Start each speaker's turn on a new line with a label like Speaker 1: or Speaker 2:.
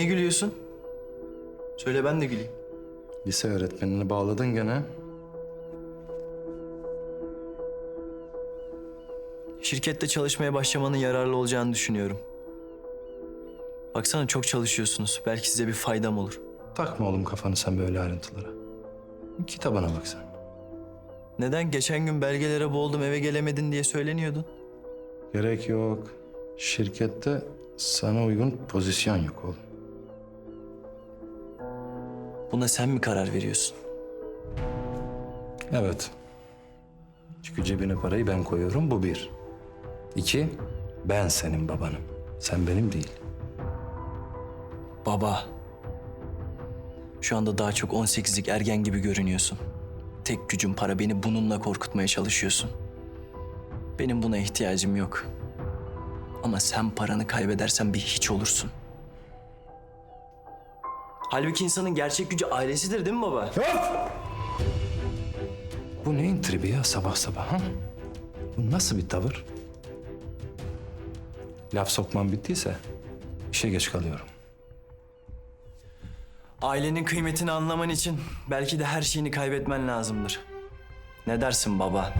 Speaker 1: Niye gülüyorsun? Söyle ben de güleyim.
Speaker 2: Lise öğretmenini bağladın gene.
Speaker 1: Şirkette çalışmaya başlamanın yararlı olacağını düşünüyorum. Baksana çok çalışıyorsunuz. Belki size bir faydam olur.
Speaker 2: Takma oğlum kafanı sen böyle ayrıntılara. Kitabına bak sen.
Speaker 1: Neden? Geçen gün belgelere boğuldum eve gelemedin diye söyleniyordun.
Speaker 2: Gerek yok. Şirkette sana uygun pozisyon yok oğlum.
Speaker 1: Buna sen mi karar veriyorsun?
Speaker 2: Evet. Çünkü cebine parayı ben koyuyorum bu bir. İki, ben senin babanım. Sen benim değil.
Speaker 1: Baba. Şu anda daha çok 18'lik ergen gibi görünüyorsun. Tek gücün para beni bununla korkutmaya çalışıyorsun. Benim buna ihtiyacım yok. Ama sen paranı kaybedersen bir hiç olursun. Halbuki insanın gerçek gücü ailesidir değil mi baba?
Speaker 2: Bu neyin tribi ya sabah sabah ha? Bu nasıl bir tavır? Laf sokmam bittiyse işe geç kalıyorum.
Speaker 1: Ailenin kıymetini anlaman için belki de her şeyini kaybetmen lazımdır. Ne dersin baba?